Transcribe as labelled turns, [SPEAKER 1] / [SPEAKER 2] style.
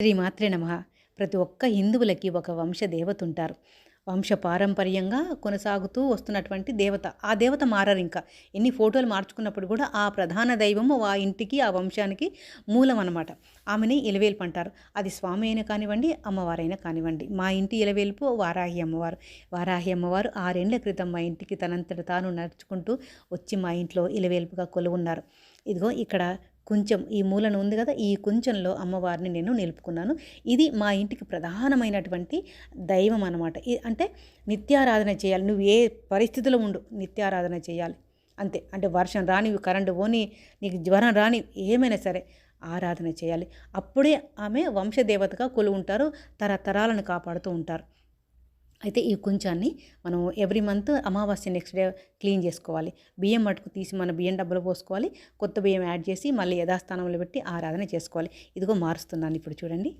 [SPEAKER 1] శ్రీమాత్రే నమ. ప్రతి ఒక్క హిందువులకి ఒక వంశ దేవత ఉంటారు వంశ పారంపర్యంగా కొనసాగుతూ వస్తున్నటువంటి దేవత. ఆ దేవత మారరు ఇంకా. ఎన్ని ఫోటోలు మార్చుకున్నప్పుడు కూడా ఆ ప్రధాన దైవము ఆ ఇంటికి ఆ వంశానికి మూలం అనమాట ఆమెని ఇలవేల్పు అంటారు. అది స్వామి అయినా కానివ్వండి అమ్మవారైనా కానివ్వండి. మా ఇంటి ఇలవేల్పు వారాహి అమ్మవారు. వారాహి అమ్మవారు ఆరేళ్ళ క్రితం మా ఇంటికి తనంతట తాను నడుచుకుంటూ వచ్చి మా ఇంట్లో ఇలవేల్పుగా కొలువున్నారు. ఇదిగో ఇక్కడ కొంచెం ఈ మూలన ఉంది కదా ఈ కొంచెంలో అమ్మవారిని నేను నిలుపుకున్నాను. ఇది మా ఇంటికి ప్రధానమైనటువంటి దైవం అనమాట అంటే నిత్యారాధన చేయాలి. నువ్వు ఏ పరిస్థితిలో ఉండు నిత్యారాధన చేయాలి. అంతే. అంటే వర్షం రాని కరెంటు పోని నీకు జ్వరం రాని ఏమైనా సరే ఆరాధన చేయాలి. అప్పుడే ఆమె వంశదేవతగా కొలు ఉంటారు తరతరాలను కాపాడుతూ ఉంటారు. అయితే ఈ కొంచాన్ని మనం ఎవ్రీ మంత్ అమావాస్య నెక్స్ట్ డే క్లీన్ చేసుకోవాలి. బియ్యం మటుకు తీసి మన బియ్యం డబ్బులు పోసుకోవాలి. కొత్త బియ్యం యాడ్ చేసి మళ్ళీ యథాస్థానంలో పెట్టి ఆరాధన చేసుకోవాలి. ఇదిగో మారుస్తున్నాను ఇప్పుడు చూడండి.